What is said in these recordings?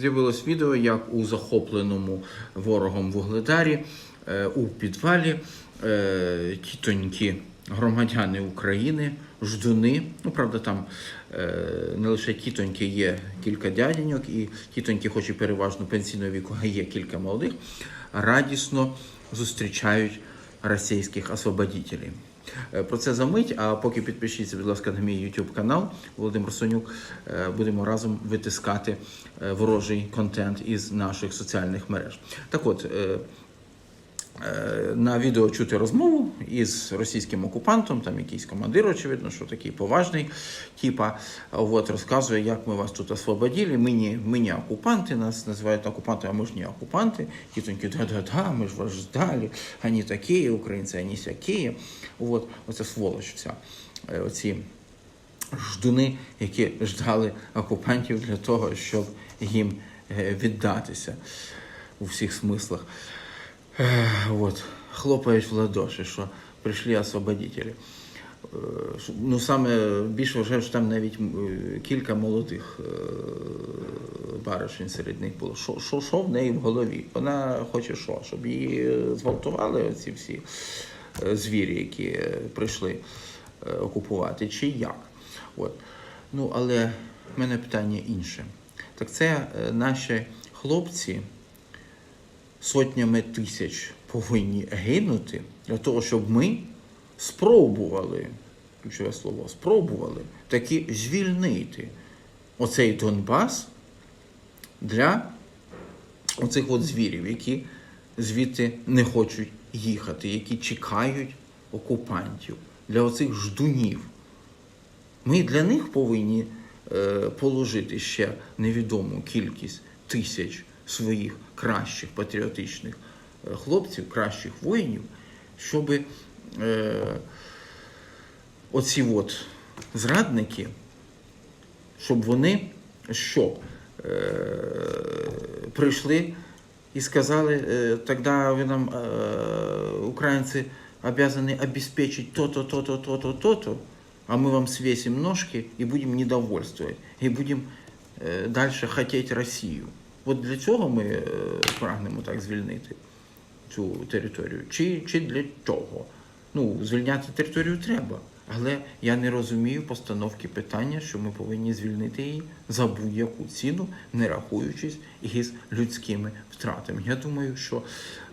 З'явилось відео, як у захопленому ворогом вугледарі е, у підвалі е, тітоньки громадяни України, ждуни. Ну, правда, там е, не лише тітоньки, є кілька дяденьок, і тітоньки, хоч і переважно пенсійного віку, є кілька молодих, радісно зустрічають російських освободителів. Е, Про це за мить, а поки підпишіться, будь ласка, на мій YouTube канал Володимир Сонюк. Е, Будемо разом витискати е, ворожий контент із наших соціальних мереж. Так от, на відео чути розмову із російським окупантом, там якийсь командир, очевидно, що такий поважний, типа, от, розказує, як ми вас тут освободили. Ми не, ми не окупанти, нас називають окупантами, а ми ж не окупанти. Тітоньки, да-да-да, ми ж вас ждали, вони такі, українці, вони сякі. От, оце сволоч вся. Е, Оці ждуни, які ждали окупантів для того, щоб їм е, віддатися у всіх смислах. Е, От, хлопають в ладоші, що прийшли освободителі. Е, Ну, саме більше вже ж там навіть е, кілька молодих е, баришень серед них було. Що, що, що в неї в голові? Вона хоче що? Щоб її зґвалтували оці всі звірі, які прийшли окупувати, чи як? От. Ну, але в мене питання інше. Так це е, наші хлопці сотнями тисяч повинні гинути для того, щоб ми спробували, ключове слово, спробували таки звільнити оцей Донбас для оцих от звірів, які звідти не хочуть їхати, які чекають окупантів, для оцих ждунів. Ми для них повинні е, положити ще невідому кількість тисяч своїх кращих патріотичних е, хлопців, кращих воїнів, щоб е, оці от зрадники, щоб вони що е, прийшли і сказали, е, тоді ви нам, е, українці, обязаны обеспечить то-то, то-то, то-то, то-то, а мы вам свесим ножки и будем недовольствовать, и будем е, далі хотіти Росію. От для цього ми е, прагнемо так звільнити цю територію. Чи, чи для чого? Ну, звільняти територію треба. Але я не розумію постановки питання, що ми повинні звільнити її за будь-яку ціну, не рахуючись із людськими втратами. Я думаю, що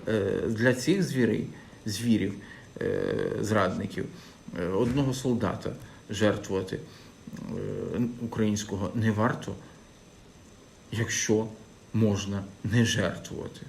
е, для цих звірей, звірів, е, зрадників, одного солдата жертвувати українського не варто, якщо можна не жертвувати.